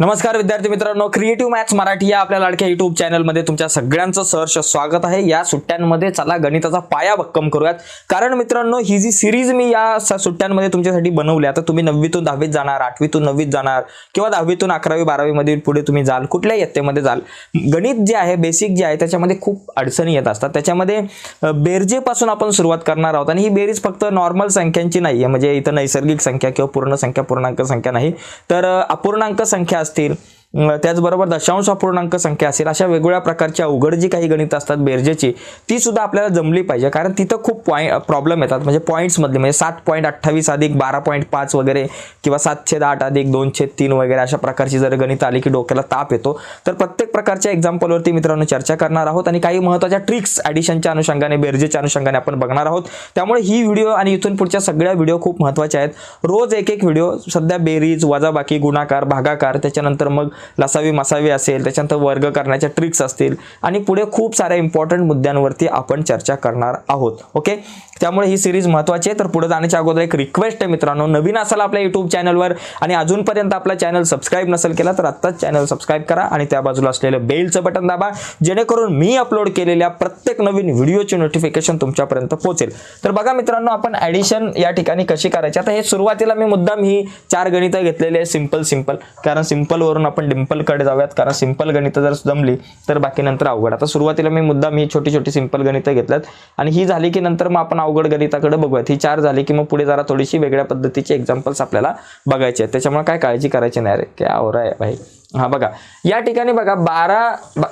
नमस्कार विद्यार्थी मित्रांनो क्रिएटिव्ह मॅथ्स मराठी या आपल्या लाडक्या युट्यूब चॅनलमध्ये तुमच्या सगळ्यांचं सहर्ष स्वागत आहे. या सुट्ट्यांमध्ये चला गणिताचा पाया भक्कम करूयात. कारण मित्रांनो ही जी सिरीज मी या सुट्ट्यांमध्ये तुमच्यासाठी बनवली आता तुम्ही नववीतून दहावीत जाणार आठवीतून नववीत जाणार किंवा दहावीतून अकरावी बारावीमध्ये पुढे तुम्ही जाल कुठल्याही इयत्तेमध्ये जाल. गणित जे आहे बेसिक जे आहे त्याच्यामध्ये खूप अडचणी येत असतात. त्याच्यामध्ये बेरजेपासून आपण सुरुवात करणार आहोत आणि ही बेरीज फक्त नॉर्मल संख्यांची नाही आहे म्हणजे इथं नैसर्गिक संख्या किंवा पूर्ण संख्या पूर्णांक संख्या नाही. तर अपूर्णांक संख्या असतील अं, त्याचबरोबर दशांश अपूर्णांक संख्या असेल अशा वेगवेगळ्या प्रकारची अवघड जी काही गणित असतात बेरजेची ती सुद्धा आपल्याला जमली पाहिजे. कारण तिथं खूप पॉईंट प्रॉब्लेम येतात. म्हणजे पॉईंट्समधले म्हणजे सात पॉईंट अठ्ठावीस अधिक बारा पॉईंट पाच वगैरे किंवा सातशे आठ अधिक दोनशे तीन वगैरे अशा प्रकारची जर गणित आली की डोक्याला ताप येतो तर प्रत्येक प्रकारच्या एक्झाम्पलवरती मित्रांनो चर्चा करणार आहोत आणि काही महत्त्वाच्या ट्रिक्स ॲडिशनच्या अनुषंगाने बेरजेच्या अनुषंगाने आपण बघणार आहोत. त्यामुळे ही व्हिडिओ आणि इथून पुढच्या सगळ्या व्हिडिओ खूप महत्त्वाच्या आहेत. रोज एक एक व्हिडिओ सध्या बेरीज वजाबाकी गुणाकार भागाकार त्याच्यानंतर मग लसावी मसावी असेल त्याच्यानंतर वर्ग करण्याच्या ट्रिक्स असतील. आणि पुढे खूप साऱ्या इम्पॉर्टंट मुद्द्यांवरती आपण चर्चा करणार आहोत. ओके त्यामुळे ही सिरीज महत्त्वाची आहे. तर पुढे जाण्याच्या अगोदर एक रिक्वेस्ट आहे मित्रांनो. नवीन असाल आपल्या युट्यूब चॅनलवर आणि अजूनपर्यंत आपला चॅनल सबस्क्राईब नसेल केला तर आत्ताच चॅनल सबस्क्राईब करा आणि त्या बाजूला असलेलं बेलचं बटन दाबा. जेणेकरून मी अपलोड केलेल्या प्रत्येक नवीन व्हिडिओची नोटिफिकेशन तुमच्यापर्यंत पोहोचेल. तर बघा मित्रांनो आपण ॲडिशन या ठिकाणी कशी करायची? आता हे सुरुवातीला मी मुद्दाम ही चार गणितं घेतलेली आहे सिंपल सिंपल कारण सिम्पलवरून आपण डिम्पलकडे जाऊयात. कारण सिंपल गणितं जर जमली तर बाकी नंतर अवघड. आता सुरुवातीला मी मुद्दाम ही छोटी छोटी सिंपल गणितं घेतल्यात. आणि ही झाली की नंतर मग आपण अवघड गणिताकडे बघूयात. ही चार झाली की मग पुढे जरा थोडीशी वेगळ्या पद्धतीची एक्झाम्पल्स आपल्याला बघायचे आहेत. त्याच्यामुळे काय काळजी करायची नाही रे? काय आवरा आहे भाई. हा बघा. या ठिकाणी बघा बारा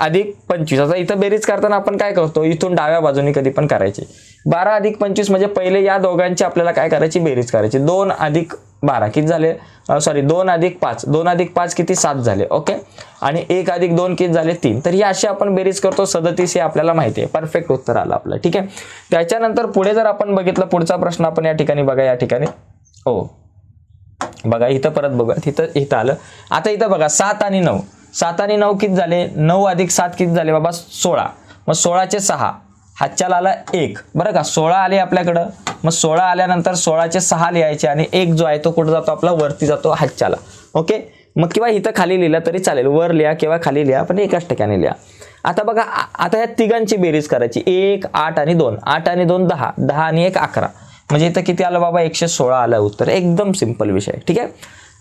अधिक पंचवीस. आता इथं बेरीज करताना आपण काय करतो? इथून डाव्या बाजूने कधी पण करायची. बारा अधिक पंचवीस म्हणजे पहिले या दोघांची आपल्याला काय करायची? बेरीज करायची. दोन अधिक बारा किती झाले? सॉरी दोन अधिक पाच. दोन अधिक पाच किती? सात झाले ओके आणि एक अधिक दोन किती झाले? तीन. तर ही अशी आपण बेरीज करतो. सदतीस हे आपल्याला माहिती आहे. परफेक्ट उत्तर आलं आपलं ठीक आहे? त्याच्यानंतर पुढे जर आपण बघितलं पुढचा प्रश्न आपण या ठिकाणी बघा या ठिकाणी. हो. बघा इथं परत बघा तिथं इथं आलं. आता इथं बघा सात आणि नऊ. सात आणि नऊ किती झाले? नऊ अधिक सात किती झाले? बाबा सोळा. मग सोळाचे सहा. हातच्याला आला एक. बरं का? सोळा आले आपल्याकडं. मग सोळा आल्यानंतर सोळाचे सहा लिहायचे आणि एक जो आहे तो कुठं जातो? आपला वरती जातो हातच्याला ओके? मग किंवा इथं खाली लिहिलं तरी चालेल. वर लिहा किंवा खाली लिहा पण एकाच ठिकाणी लिहा. आता बघा आता या तिघांची बेरीज करायची. एक आठ आणि दोन. आठ आणि दोन दहा. दहा आणि एक अकरा. म्हणजे इथं किती आलं बाबा? एकशे सोळा आलं उत्तर. एकदम सिंपल विषय. ठीक आहे?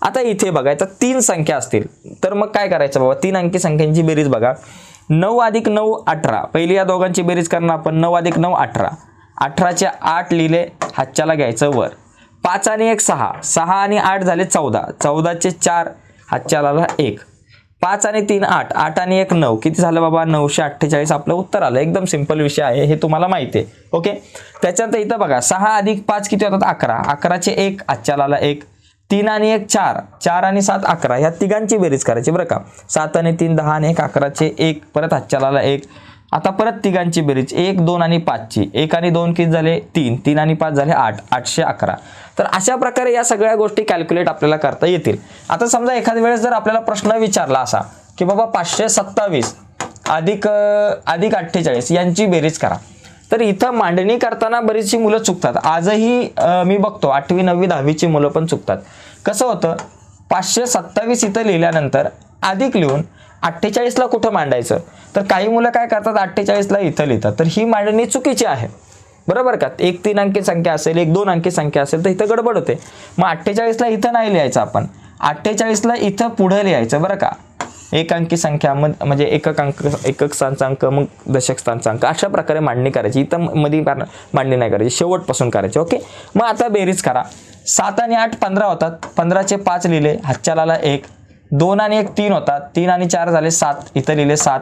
आता इथे बघा इथं तीन संख्या असतील. तर मग काय करायचं बाबा? तीन अंकी संख्यांची बेरीज बघा. नऊ अधिक नऊ अठरा. पहिली या दोघांची बेरीज करणार आपण नऊ अधिक नऊ अठरा. अठराचे आठ लिहिले हातच्याला घ्यायचं वर. पाच आणि एक सहा. सहा आणि आठ झाले चौदा. चौदाचे चार हातच्याला एक. पाच आणि तीन आठ. आठ आणि एक नऊ. किती झालं बाबा? नऊशे अठ्ठेचाळीस. आपलं उत्तर आलं. एकदम सिंपल विषय आहे. हे तुम्हाला माहिती आहे. ओके? त्याच्यानंतर इथं बघा. सहा अधिक पाच किती होतात? अकरा. अकराचे एक आजच्याला एक. तीन आणि एक चार. चार आणि सात अकरा. ह्या तिघांची बेरीज करायची बरं का. सात आणि तीन दहा आणि एक अकराचे एक. परत हातच्याला एक. आता परत तिघांची बेरीज. एक दोन आणि पाचची. एक आणि दोन किती झाले? तीन. तीन आणि पाच झाले आठ. आठशे अकरा. तर अशा प्रकारे या सगळ्या गोष्टी कॅल्क्युलेट आपल्याला करता येतील. आता समजा एखाद्या वेळेस जर आपल्याला प्रश्न विचारला असा की बाबा पाचशे सत्तावीस अधिक अधिक अठ्ठेचाळीस यांची बेरीज करा. तर इथं मांडणी करताना बरीचशी मुलं चुकतात. आजही मी बघतो आठवी नववी दहावीची मुलं पण चुकतात. कसं होतं? पाचशे सत्तावीस इथं लिहिल्यानंतर अधिक लिहून अठ्ठेचाळीसला कुठं मांडायचं? तर काही मुलं काय करतात? अठ्ठेचाळीसला इथं लिहितात. तर ही मांडणी चुकीची आहे. बरोबर का? एक तीन अंकी संख्या असेल एक दोन अंकी संख्या असेल तर इथं गडबड होते. मग अठ्ठेचाळीसला इथं नाही लिहायचं आपण. अठ्ठेचाळीसला इथं पुढं लिहायचं बरं का? एकांकी संख्या म्हणजे मग म्हणजे एकक अंक एकक स्थानचांक मग दशक स्थानचांक अशा प्रकारे मांडणी करायची. इथं मध्ये मांडणी नाही करायची शेवटपासून करायची ओके? मग आता बेरीज करा. सात आणि आठ पंधरा होतात. पंधराचे पाच लिहिले हातच्याला एक. दोन आणि एक तीन होतात. तीन आणि चार झाले सात. इथं लिहिले सात.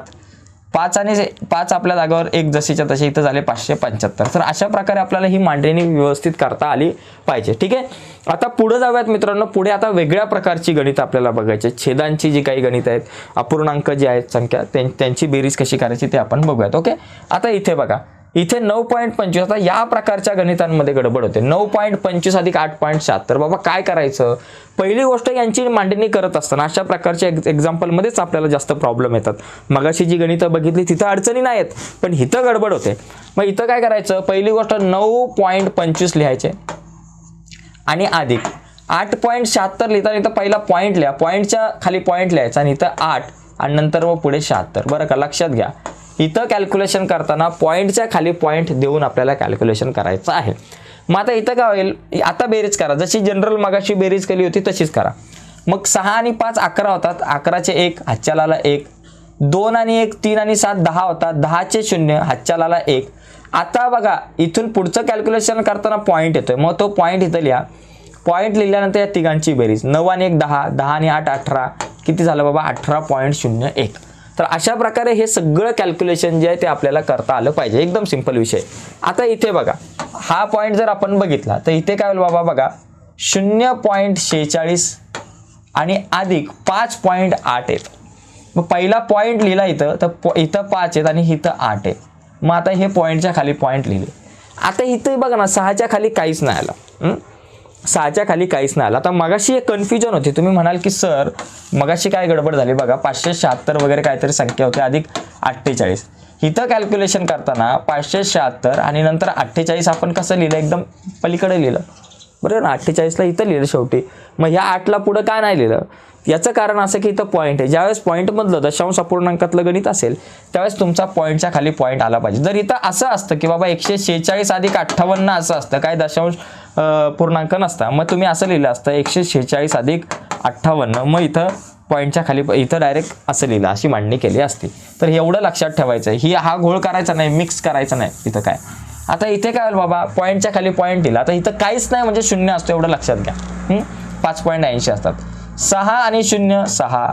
पाच आणि पाच आपल्या जागावर एक जशीच्या तसे इथं झाले पाचशे पंच्याहत्तर. तर अशा प्रकारे आपल्याला ही मांडणी व्यवस्थित करता आली पाहिजे. ठीक आहे? आता पुढे जाऊयात मित्रांनो. पुढे आता वेगळ्या प्रकारची गणित आपल्याला बघायची छेदांची जी काही गणित आहेत अपूर्णांक जी आहेत संख्या त्यां- त्यांची बेरीज कशी करायची ते आपण बघूयात. ओके? आता इथे बघा. इथे नऊ पॉईंट पंचवीस आता या प्रकारच्या गणितांमध्ये गडबड होते. नऊ पॉईंट पंचवीस अधिक आठ पॉईंट सात. तर बाबा काय करायचं? पहिली गोष्ट यांची मांडणी करत असताना अशा प्रकारच्या एक्झाम्पलमध्येच आपल्याला जास्त प्रॉब्लेम येतात. मगाशी जी गणितं बघितली तिथं अडचणी नाहीत पण इथं गडबड होते. मग इथं काय करायचं? पहिली गोष्ट नऊ पॉईंट पंचवीस लिहायचे. आणि अधिक. आठ पॉईंट शहात्तर लिहिताना इथं पहिला पॉईंट लिहा. पॉईंटच्या खाली पॉईंट लिहायचा आणि इथं आठ. आणि नंतर मग पुढे शहात्तर. बरं का? लक्षात घ्या. इथं कॅल्क्युलेशन करताना पॉईंटच्या खाली पॉईंट देऊन आपल्याला कॅल्क्युलेशन करायचं आहे. मग आता इथं काय होईल? आता बेरीज करा. जशी जनरल मगाशी बेरीज केली होती तशीच करा. मग सहा आणि पाच अकरा होतात. अकराचे एक हातच्यालाला एक. दोन आणि एक तीन आणि सात दहा होतात. दहाचे शून्य हातच्यालाला एक. आता बघा इथून पुढचं कॅल्क्युलेशन करताना पॉईंट येतोय. मग तो पॉईंट इथं लिहा. पॉईंट लिहिल्यानंतर या तिघांची बेरीज नऊ आणि एक दहा. दहा आणि आठ अठरा. किती झालं बाबा? अठरा पॉईंट शून्य एक. तर अशा प्रकारे हे सगळं कॅल्क्युलेशन जे आहे ते आपल्याला करता आलं पाहिजे. एकदम सिंपल विषय. आता इथे बघा. हा पॉईंट जर आपण बघितला तर इथे काय होईल बाबा बघा. शून्य पॉईंट शेहेचाळीस आणि अधिक पाच पॉईंट आठ आहेत. मग पहिला पॉईंट लिहिला इथं तर इथं पाच आहेत आणि इथं आठ आहे मग आता हे पॉईंटच्या खाली पॉईंट लिहिले. आता इथंही बघा ना सहाच्या खाली काहीच नाही आलं. सहाच्या खाली काहीच नाही आलं. आता मगाशी एक कन्फ्युजन होती. तुम्ही म्हणाल की सर मगाशी काय गडबड झाली बघा. पाचशे शहात्तर वगैरे काहीतरी संख्या होती. अधिक अठ्ठेचाळीस. इथं कॅल्क्युलेशन करताना पाचशे शहात्तर आणि नंतर अठ्ठेचाळीस आपण कसं लिहिलं? एकदम पलीकडे लिहिलं. बरोबर? ना अठ्ठेचाळीसला इथं लिहिलं शेवटी. मग ह्या आठला पुढं काय नाही लिहिलं? याचं कारण असं की इथं पॉईंट आहे. ज्यावेळेस पॉईंटमधलं दशांश अपूर्णांकातलं गणित असेल त्यावेळेस तुमचा पॉईंटच्या खाली पॉईंट आला पाहिजे. जर इथं असं असतं की बाबा एकशे शेहेचाळीस अधिक अठ्ठावन्न असं असतं काय दशांश पूर्णांक नसता. मग तुम्ही असं लिहिलं असतं एकशे शेहेचाळीस अधिक अठ्ठावन्न. मग इथं पॉईंटच्या खाली इथं डायरेक्ट असं लिहिलं अशी मांडणी केली असती. तर एवढं लक्षात ठेवायचं आहे ही हा घोळ करायचा नाही मिक्स करायचा नाही इथं काय. आता इथे काय होईल बाबा पॉईंटच्या खाली पॉईंट दिला. आता इथं काहीच नाही म्हणजे शून्य असतो एवढं लक्षात घ्या. पाच पॉईंट ऐंशी असतात. सहा आणि शून्य सहा.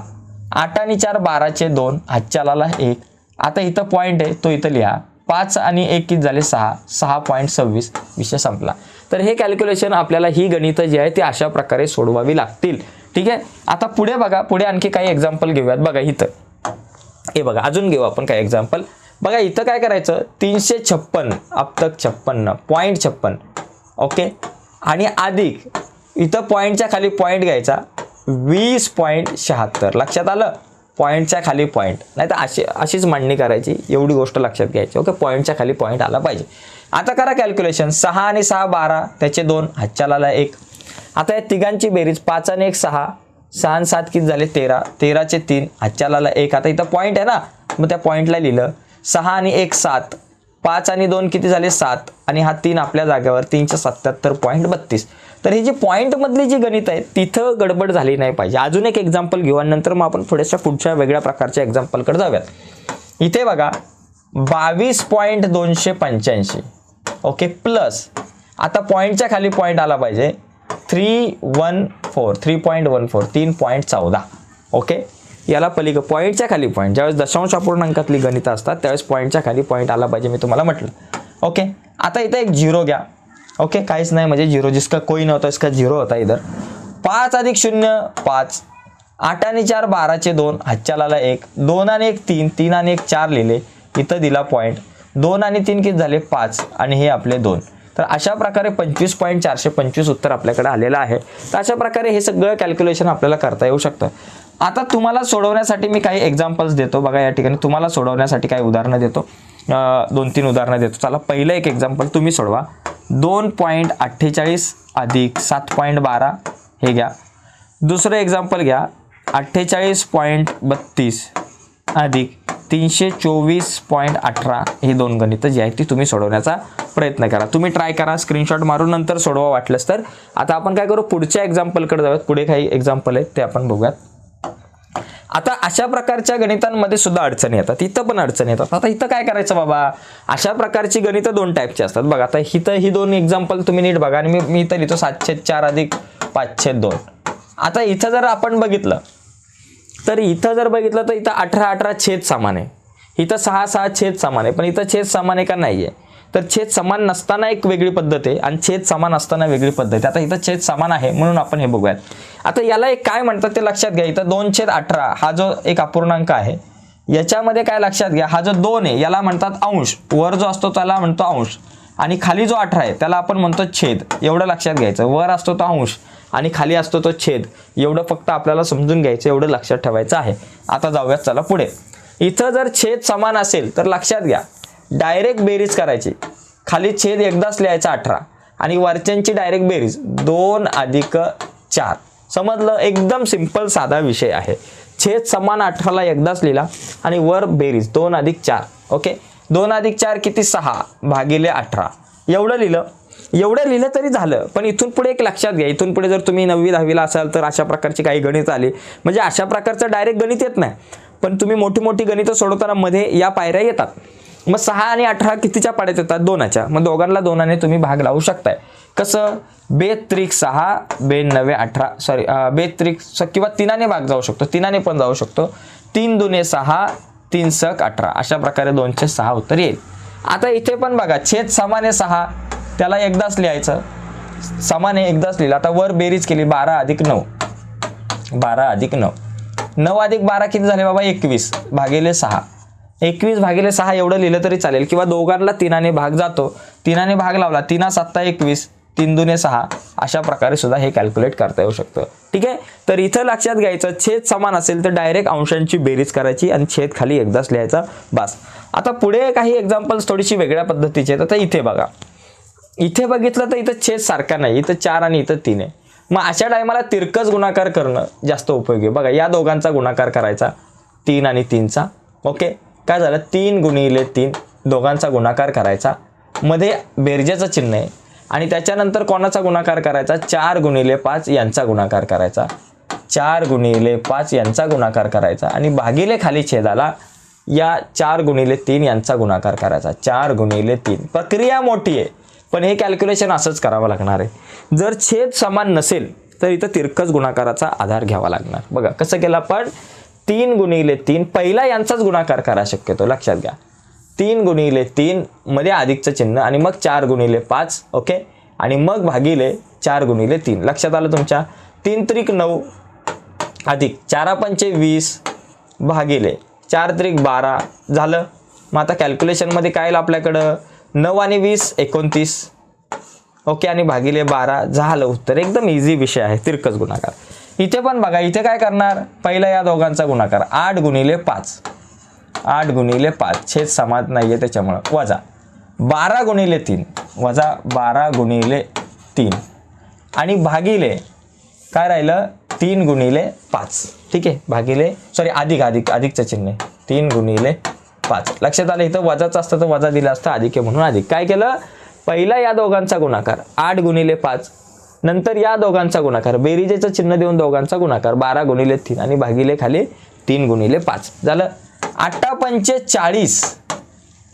आठ आणि चार बाराचे दोन. हातच्या एक. आता इथं पॉईंट आहे तो इथं लिहा. पाच आणि एक किती झाले? सहा. सहा पॉईंट सव्वीस. विषय संपला. तर हे कॅल्क्युलेशन आपल्याला ही गणितं जी आहे ती अशा प्रकारे सोडवावी लागतील. ठीक आहे? आता पुढे बघा पुढे आणखी काही एक्झाम्पल घेऊयात. बघा इथं. हे बघा अजून घेऊ आपण काय एक्झाम्पल बघा इथं काय करायचं? तीनशे छप्पन अब्तक छप्पन्न पॉईंट छप्पन. ओके आणि अधिक इथं पॉईंटच्या खाली पॉईंट घ्यायचा. वीस पॉईंट शहात्तर. लक्षात आलं? पॉईंटच्या खाली पॉईंट नाही तर अशी अशीच मांडणी करायची एवढी गोष्ट लक्षात घ्यायची. ओके पॉईंटच्या खाली पॉईंट आला पाहिजे. आता करा कॅल्क्युलेशन सहा आणि सहा बारा त्याचे दोन हातच्याला एक. आता या तिघांची बेरीज पाच आणि एक सहा. सहा आणि सात किती झाले? तेरा. तेराचे तीन हातच्याला एक. आता इथं पॉईंट आहे ना? मग त्या पॉईंटला लिहिलं. सहा आणि एक सात. पाच आणि दोन किती झाले? सात. आणि हा तीन आपल्या जागेवर तीनशे सत्याहत्तर पॉईंट बत्तीस. तर हे जी पॉईंटमधली जी गणित आहे तिथं गडबड झाली नाही पाहिजे. अजून एक एक्झाम्पल घेऊ आणि नंतर मग आपण थोड्याशा पुढच्या वेगळ्या प्रकारच्या एक्झाम्पलकडे जाऊयात. इथे बघा बावीस पॉईंट दोनशे पंच्याऐंशी. ओके प्लस आता पॉईंटच्या खाली पॉईंट आला पाहिजे. Three one four three point one four तीन पॉईंट चौदा. ओके याला पलिक पॉईंटच्या खाली पॉईंट ज्यावेळेस दशांश अपूर्णांकातली गणितं असतात त्यावेळेस पॉईंटच्या खाली पॉईंट आला पाहिजे मी तुम्हाला म्हटलं. ओके आता इथं एक झिरो घ्या. ओके काहीच नाही म्हणजे झिरो जिसका कोई नव्हता इसका झिरो होता इधर. पाच अधिक शून्य पाच. आठ आणि चार बाराचे दोन हातच्याला एक. दोन आणि एक तीन. तीन आणि एक चार लिहिले. इथं दिला पॉईंट दोन आणि तीन किती झाले? पाच. आणि हे आपले दोन. तर अशा प्रकारे पंचवीस पॉईंट चारशे पंचवीस उत्तर आपल्याकडे आलेलं आहे. तर अशा प्रकारे हे सगळं कॅल्क्युलेशन आपल्याला करता येऊ शकतं. आता तुम्हाला सोडवण्यासाठी मी काही एक्झाम्पल्स देतो. बघा या ठिकाणी तुम्हाला सोडवण्यासाठी काही उदाहरणं देतो. दोन तीन उदाहरणं देतो. चला पहिलं एक एक्झाम्पल तुम्ही सोडवा. दोन पॉईंट अठ्ठेचाळीस अधिक सात पॉईंट बारा हे घ्या. दुसरं एक्झाम्पल घ्या. अठ्ठेचाळीस पॉईंट बत्तीस अधिक तीनशे चोवीस पॉईंट अठरा ही दोन गणितं जी आहेत ती तुम्ही सोडवण्याचा प्रयत्न करा. तुम्ही ट्राय करा स्क्रीनशॉट मारून नंतर सोडवा वाटलंच तर. आता आपण काय करू? पुढच्या एक्झाम्पलकडे जाऊयात. पुढे काही एक्झाम्पल आहेत ते आपण बघूयात. आता अशा प्रकारच्या गणितांमध्ये सुद्धा अडचणी येतात. इथं पण अडचणी येतात. आता इथं काय करायचं बाबा? अशा प्रकारची गणितं दोन टाईपची असतात. बघा आता इथं ही दोन एक्झाम्पल तुम्ही नीट बघा. आणि मी मी इथं लिहितो सातशे चार अधिक पाचशे दोन. आता इथं जर आपण बघितलं तर इथं जर बघितलं तर इथं अठरा अठरा छेद समान आहे. इथं सहा सहा छेद समान आहे. पण इथं छेद समान आहे का नाही आहे तर छेद समान नसताना एक वेगळी पद्धत आहे आणि छेद समान असताना वेगळी पद्धत आहे. आता इथं छेद समान आहे म्हणून आपण हे बघूयात. आता याला एक काय म्हणतात ते लक्षात घ्या. इथं दोन छेद अठरा हा जो एक अपूर्णांक आहे याच्यामध्ये काय लक्षात घ्या? हा जो दोन आहे याला म्हणतात अंश. वर जो असतो त्याला म्हणतो अंश. आणि खाली जो अठरा आहे त्याला आपण म्हणतो छेद. एवढं लक्षात घ्यायचं. वर असतो तो अंश आणि खाली असतो तो छेद. एवढं फक्त आपल्याला समजून घ्यायचं एवढं लक्षात ठेवायचं आहे. आता जाऊयात चला पुढे. इथं जर छेद समान असेल तर लक्षात घ्या. डायरेक्ट बेरीज करायची. खाली छेद एकदाच लिहायचा अठरा. आणि वरच्यांची डायरेक्ट बेरीज दोन अधिक चार. समजलं? एकदम सिंपल साधा विषय आहे. छेद समान अठराला एकदाच लिहिला आणि वर बेरीज दोन अधिक चार. ओके? दोन अधिक चार किती? सहा भागिले अठरा. एवढं लिहिलं. एवढं लिहिलं तरी झालं. पण इथून पुढे एक लक्षात घ्या. इथून पुढे जर तुम्ही नववी दहावीला असाल तर अशा प्रकारची काही गणित आली. म्हणजे अशा प्रकारचं डायरेक्ट गणित येत नाही. पण तुम्ही मोठी मोठी गणितं सोडवताना मध्ये या पायऱ्या येतात. मग सहा आणि अठरा कितीच्या पाड्यात येतात? दोनाच्या. मग दोघांना दोनाने तुम्ही भाग लावू शकताय. कसं? बे त्रिक सहा बे नवे अठरा सॉरी बे त्रिक स- किंवा तिनाने भाग जाऊ शकतो. तिनाने पण जाऊ शकतो. तीन दुने सहा तीन सक अठरा. अशा प्रकारे दोनशे सहा उत्तर येईल. आता इथे पण बघा छेद समाने सहा. त्याला एकदाच लिहायचं. समाने एकदाच लिहिलं. आता वर बेरीज केली बारा अधिक नऊ. बारा अधिक नऊ. नऊ अधिक बारा किती झाले बाबा? एकवीस. भागिले सहा. एकवीस भागिले सहा एवढं लिहिलं तरी चालेल. किंवा दोघांना तिनाने भाग जातो. तिनाने भाग लावला तिना सत्ता एकवीस तीन दुने सहा अशा प्रकारे सुद्धा हे कॅल्क्युलेट करता येऊ शकतं. ठीक आहे? तर इथं लक्षात घ्यायचं छेद समान असेल तर डायरेक्ट अंशांची बेरीज करायची आणि छेद खाली एकदाच लिहायचा. बस. आता पुढे काही एक्झाम्पल्स थोडीशी वेगळ्या पद्धतीचे आहेत. आता इथे बघा. इथे बघितलं तर इथं छेद सारखा नाही. इथं चार आणि इथं तीन आहे. मग अशा टायमाला तिरकस गुणाकार करणं जास्त उपयोगी आहे. बघा या दोघांचा गुणाकार करायचा. तीन आणि तीनचा. ओके? काय झालं? तीन गुणिले तीन. दोघांचा गुणाकार करायचा. मध्ये बेरजेचं चिन्ह आहे. आणि त्याच्यानंतर कोणाचा गुणाकार करायचा? चार गुणिले पाच यांचा गुणाकार करायचा. चार गुणिले पाच यांचा गुणाकार करायचा. आणि भागिले खाली छेदाला या चार गुणिले तीन यांचा गुणाकार करायचा. चार गुणिले तीन. प्रक्रिया मोठी आहे. पण हे कॅल्क्युलेशन असंच करावं लागणार आहे. जर छेद समान नसेल तर इथं तिरकस गुणाकाराचा आधार घ्यावा लागणार. बघा कसं केलं आपण? तीन गुणिले तीन पहिला यांचाच गुणाकार करा शक्यतो लक्षात घ्या. तीन गुणिले तीन मध्ये अधिकचं चिन्ह आणि मग चार गुणिले पाच ओके? आणि मग भागिले चार गुणिले तीन. लक्षात आलं तुमच्या? तीन त्रिक नऊ अधिक चारा पंचे वीस भागिले चार त्रिक बारा झालं. मग आता कॅल्क्युलेशनमध्ये काय आपल्याकडं? नऊ आणि वीस एकोणतीस. ओके? आणि भागिले बारा झालं उत्तर. एकदम इझी विषय आहे. तिरकस गुणाकार. इथे पण बघा इथे काय करणार? पहिला या दोघांचा गुणाकार. आठ गुणिले पाच. आठ गुणिले पाच. छेद समाज नाही आहे त्याच्यामुळं. वजा. बारा गुणिले तीन. वजा बारा गुणिले तीन. आणि भागिले काय राहिलं? तीन गुणिले पाच. ठीक आहे? भागिले सॉरी अधिक अधिक अधिकचं चिन्ह आहे. तीन गुणिले पाच. लक्षात आलं इथं वजाचं असतं तर वजा दिलं असतं अधिक आहे म्हणून अधिक. काय केलं? पहिला या दोघांचा गुणाकार. आठ गुणिले पाच. नंतर या दोघांचा गुणाकार. बेरीजेचं चिन्ह देऊन दोघांचा गुणाकार. बारा गुणिले तीन आणि भागिले खाली तीन गुणिले पाच. झालं. अठ्ठा पंचे चाळीस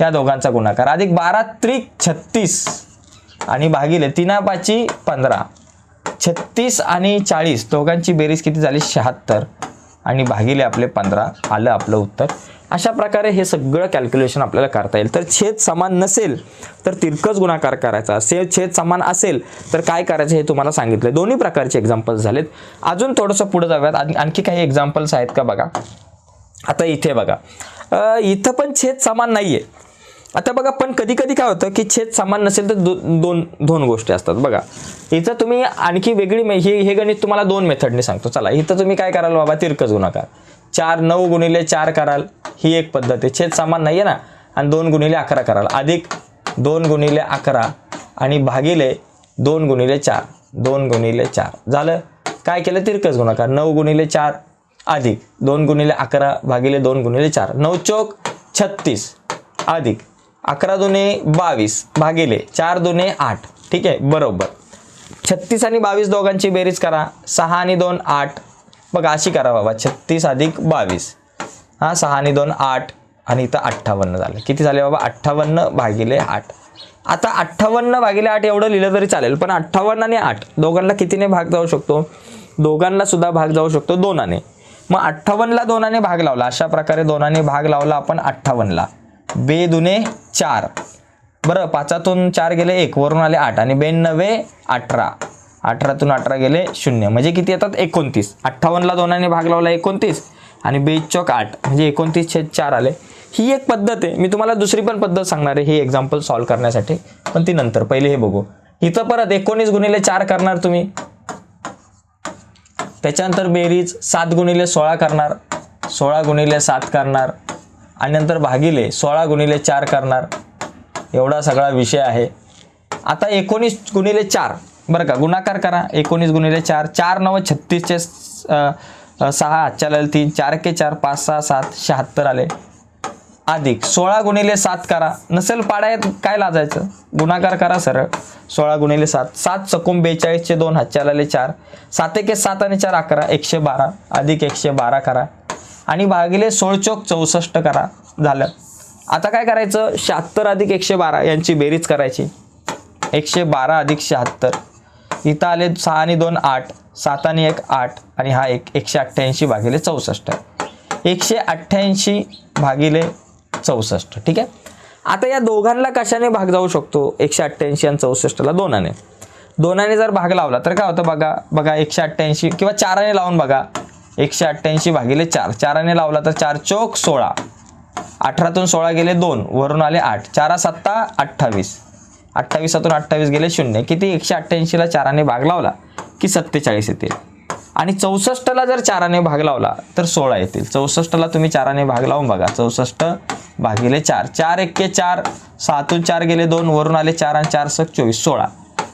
या दोघांचा गुणाकार. अधिक बारा त्रिक छत्तीस आणि भागिले तिना पाची पंधरा. छत्तीस आणि चाळीस. दोघांची बेरीज किती झाली? शहात्तर. आणि भागिले आपले पंधरा आलं आपलं उत्तर. अशा प्रकारे हे सगळं कॅल्क्युलेशन आपल्याला करता येईल. तर छेद समान नसेल तर तिरकस गुणाकार करायचा. से छेद समान असेल तर काय करायचं हे तुम्हाला सांगितलं दोन्ही प्रकारचे एक्झाम्पल्स झालेत. अजून थोडंसं पुढे जाऊयात. आणखी काही एक्झाम्पल्स आहेत का बघा? आता इथे बघा. इथं पण छेद समान नाही आहे आता बघा पण कधी कधी काय होतं की छेद समान नसेल तर दो दोन दोन गोष्टी असतात. बघा इथं तुम्ही आणखी वेगळी हे हे गणित तुम्हाला दोन मेथडने सांगतो. चला इथं तुम्ही काय कराल बाबा? तिरकस गुणाकार चार नऊ गुणिले चार कराल ही एक पद्धत आहे. छेद समान नाही आहे ना? आणि दोन गुणिले अकरा कराल. अधिक दोन गुणिले अकरा आणि भागिले दोन गुणिले चार. दोन गुणिले चार. झालं? काय केलं? तिरकस गुणाकार नऊ गुणिले चार अधिक दोन गुणिले अकरा भागिले दोन गुणिले चार. नऊ चौक छत्तीस अधिक. अकरा दुने बावीस भागिले चार दुने आठ. ठीक आहे? बरोबर. छत्तीस आणि बावीस दोघांची बेरीज करा. सहा आणि दोन आठ. बघा अशी करा बाबा. छत्तीस अधिक बावीस. हां सहा आणि दोन आठ. आणि इथं अठ्ठावन्न झालं. किती झाले बाबा? अठ्ठावन्न भागिले आठ. आता अठ्ठावन्न भागिले आठ एवढं लिहिलं तरी चालेल पण अठ्ठावन्न आणि आठ दोघांना कितीने भाग जाऊ शकतो? दोघांना सुद्धा भाग जाऊ शकतो दोनाने. मग अठ्ठावन्नला दोनाने भाग लावला. अशा प्रकारे दोनाने भाग लावला आपण अठ्ठावन्नला. बे दुने चार. बरं पाचातून चार गेले एक वरून आले आठ आणि बेनवे अठरा. अठरातून अठरा गेले शून्य. म्हणजे किती येतात? एकोणतीस. अठ्ठावन्नला दोनाने भाग लावला एकोणतीस आणि बेच चौक आठ. म्हणजे एकोणतीस छेद चार आले. ही एक पद्धत आहे. मी तुम्हाला दुसरी पण पद्धत सांगणार आहे. ही एक्झाम्पल सॉल्व्ह करण्यासाठी. पण ती नंतर. पहिले हे बघू. इथं परत एकोणीस गुणिले चार करणार तुम्ही. त्याच्यानंतर बेरीज सात गुणिले सोळा करणार. सोळा गुणिले सात करणार. आणि नंतर भागिले सोळा गुणिले चार करणार. एवढा सगळा विषय आहे. आता एकोणीस गुणिले चार. बरं का गुणाकार करा. एकोणीस गुणिले चार चार नव छत्तीसचे सहा आजच्या तीन चार के चार पाच सहा सात शहात्तर आले. अधिक सोळा गुणिले सात करा. नसेल पाडायत काय लाजायचं? गुणाकार करा सरळ. सोळा गुणिले सात सात चकून बेचाळीसचे दोन हातच्या आलेले चार. सात एके सात आणि चार अकरा एकशे बारा. अधिक एकशे बारा करा. आणि भागिले सोळ चौक चौसष्ट करा. झालं. आता काय करायचं? शहात्तर अधिक एकशे बारा यांची बेरीज करायची. एकशे बारा अधिक शहात्तर. इथं आले सहा आणि दोन आठ. सात आणि एक आठ. आणि हा एक एकशे अठ्ठ्याऐंशी भागिले चौसष्ट. एकशे अठ्ठ्याऐंशी भागिले चौसष्ट. ठीक आहे? आता या दोघांना कशाने भाग जाऊ शकतो? एकशे अठ्ठ्याऐंशी आणि चौसष्टला दोनाने. दोनाने जर भाग लावला तर काय होतं बघा? बघा एकशे अठ्ठ्याऐंशी किंवा चाराने लावून बघा. एकशे अठ्ठ्याऐंशी भागिले चार. चाराने लावला तर चार चौक सोळा. अठरातून सोळा गेले दोन वरून आले आठ. चारा सत्ता अठ्ठावीस. अठ्ठावीसातून अठ्ठावीस गेले शून्य. किती? एकशे अठ्ठ्याऐंशीला चाराने भाग लावला की सत्तेचाळीस येतील. आणि चौसष्टला जर चाराने भाग लावला तर सोळा येतील. चौसष्टला तुम्ही चाराने भाग लावून बघा. चौसष्ट भागिले चार. चार एक्के चार. सहातून चार गेले दोन वरून आले चार आणि चार सक चोवीस सोळा.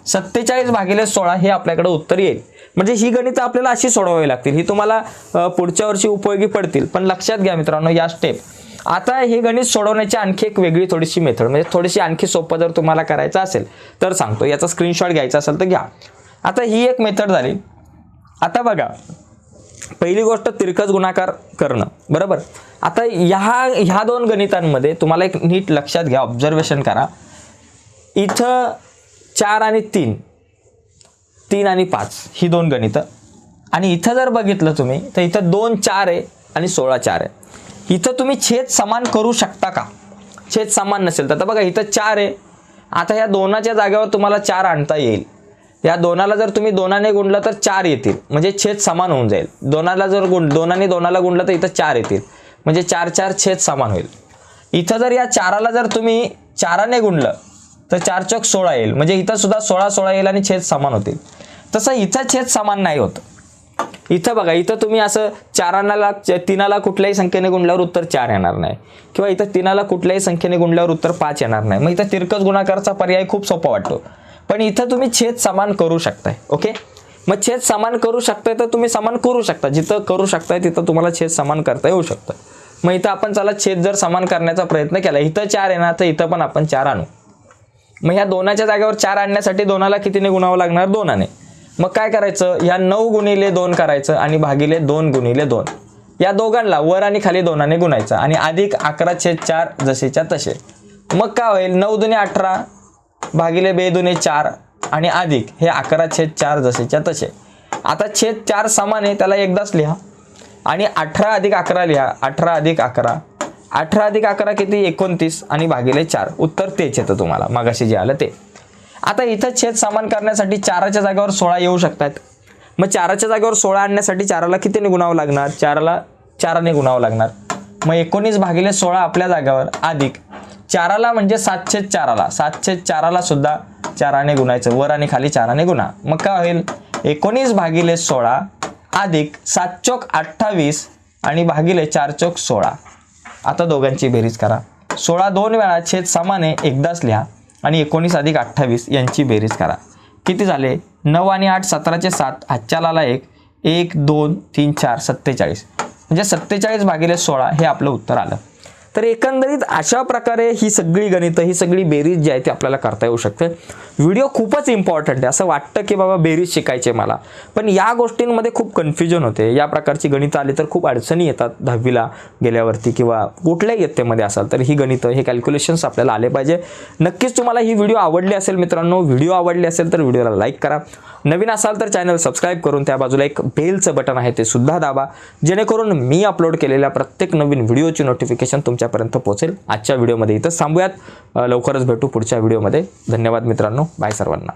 सत्तेचाळीस भागिले सोळा हे आपल्याकडे उत्तर येईल. म्हणजे ही गणितं आपल्याला अशी सोडवावी लागतील. ही तुम्हाला पुढच्या वर्षी उपयोगी पडतील. पण लक्षात घ्या मित्रांनो या स्टेप आता हे गणित सोडवण्याची आणखी एक वेगळी थोडीशी मेथड म्हणजे थोडीशी आणखी सोपं जर तुम्हाला करायचं असेल तर सांगतो. याचा स्क्रीनशॉट घ्यायचा असेल तर घ्या. आता ही एक मेथड झाली. आता बघा. पहिली गोष्ट तिरकस गुणाकार करणं. बरोबर? आता ह्या ह्या दोन गणितांमध्ये तुम्हाला एक नीट लक्षात घ्या ऑब्झर्वेशन करा. इथं चार आणि तीन. तीन आणि पाच ही दोन गणितं. आणि इथं जर बघितलं तुम्ही तर इथं दोन चार आहे आणि सोळा चार आहे. इथं तुम्ही छेद समान करू शकता का? छेद समान नसेल तर. बघा इथं चार आहे. आता ह्या दोनाच्या जागेवर तुम्हाला चार आणता येईल. या दोनाला जर तुम्ही दोनाने गुंडलं तर चार येतील. म्हणजे छेद समान होऊन जाईल. दोनाला जर गुण दोनाने दोनाला गुंडलं तर इथं चार येतील. म्हणजे चार चार छेद समान होईल. इथं जर या चाराला जर तुम्ही चाराने गुंडलं तर चार चौक सोळा येईल. म्हणजे इथं सुद्धा सोळा सोळा येईल आणि छेद समान होतील. तसं इथं छेद समान नाही होत. इथं बघा इथं तुम्ही असं चारानाला च- तीनाला कुठल्याही संख्येने गुणल्यावर उत्तर चार येणार नाही. किंवा इथं तीनाला कुठल्याही संख्येने गुणल्यावर उत्तर पाच येणार नाही. मग इथं तिरकस गुणाकारचा पर्याय खूप सोपा वाटतो. पण इथं तुम्ही छेद समान करू शकताय ओके? मग छेद समान करू शकताय तर तुम्ही समान करू शकता. जिथं करू शकताय तिथं तुम्हाला छेद समान करता येऊ शकतं. मग इथं आपण चला छेद जर समान करण्याचा प्रयत्न केला इथं चार येणार तर इथं पण आपण चार आणू. मग ह्या दोनाच्या जागेवर चार आणण्यासाठी दोनाला कितीने गुणावं लागणार? दोनाने. मग काय करायचं? ह्या नऊ गुणिले दोन करायचं आणि भागिले दोन गुणिले दोन. या दोघांना वर आणि खाली दोनाने गुणायचं आणि अधिक अकरा छेद चार जसेच्या तसे. मग काय होईल? नऊ दुने अठरा भागिले बे दुने चार आणि अधिक हे अकरा छेद चार जसेच्या तसे. आता छेद चार समान आहे त्याला एकदाच लिहा. आणि अठरा अधिक अकरा लिहा. अठरा अधिक अकरा. अठरा अधिक अकरा किती? एकोणतीस आणि भागिले चार. उत्तर तेच येतं तुम्हाला. मगाशी जे आलं ते. आता इथं छेद समान करण्यासाठी चाराच्या जागेवर सोळा येऊ शकतात मग चाराच्या जागेवर सोळा आणण्यासाठी चाराला कितीने गुणावं लागणार? चाराला चाराने गुणावं लागणार. मग एकोणीस भागिले सोळा आपल्या जागेवर अधिक. चाराला म्हणजे सातशे चाराला. सातशे चाराला सुद्धा चाराने गुणायचं. वर आणि खाली चाराने गुणा. मग काय होईल? एकोणीस भागिले सोळा अधिक सात चोक अठ्ठावीस आणि भागिले चार चोक सोळा. आता दोघांची बेरीज करा. सोळा दोन वेळा छेद समान आहे एकदाच लिहा. आणि एकोणीस अधिक अठ्ठावीस यांची बेरीज करा. किती झाले? नऊ आणि आठ सतराचे सात हातच्या एक. एक दोन तीन चार सत्तेचाळीस. म्हणजे सत्तेचाळीस भागिले सोळा हे आपलं उत्तर आलं. तर एकंदरीत अशा प्रकारे ही सगळी गणितं ही सगळी बेरीज जी आहे ती आपल्याला करता येऊ शकते. व्हिडिओ खूपच इम्पॉर्टंट आहे. असं वाटतं की बाबा बेरीज शिकायचे मला. पण या गोष्टींमध्ये खूप कन्फ्युजन होते. या प्रकारची गणितं आली तर खूप अडचणी येतात दहावीला गेल्यावरती किंवा कुठल्याही इयत्तेमध्ये असाल तर ही गणितं हे कॅल्क्युलेशन्स आपल्याला आले पाहिजे. नक्कीच तुम्हाला ही व्हिडिओ आवडली असेल मित्रांनो व्हिडिओ आवडली असेल तर व्हिडिओला लाईक करा. नवीन असाल तर चॅनल सबस्क्राईब करून त्या बाजूला एक बेलचं बटन आहे ते सुद्धा दाबा. जेणेकरून मी अपलोड केलेल्या प्रत्येक नवीन व्हिडिओची नोटिफिकेशन तुमच्यापर्यंत पोहोचेल आजच्या व्हिडिओमध्ये. इथं थांबूयात. लवकरच भेटू पुढच्या व्हिडिओमध्ये. धन्यवाद मित्रांनो. बाय सर्वांना.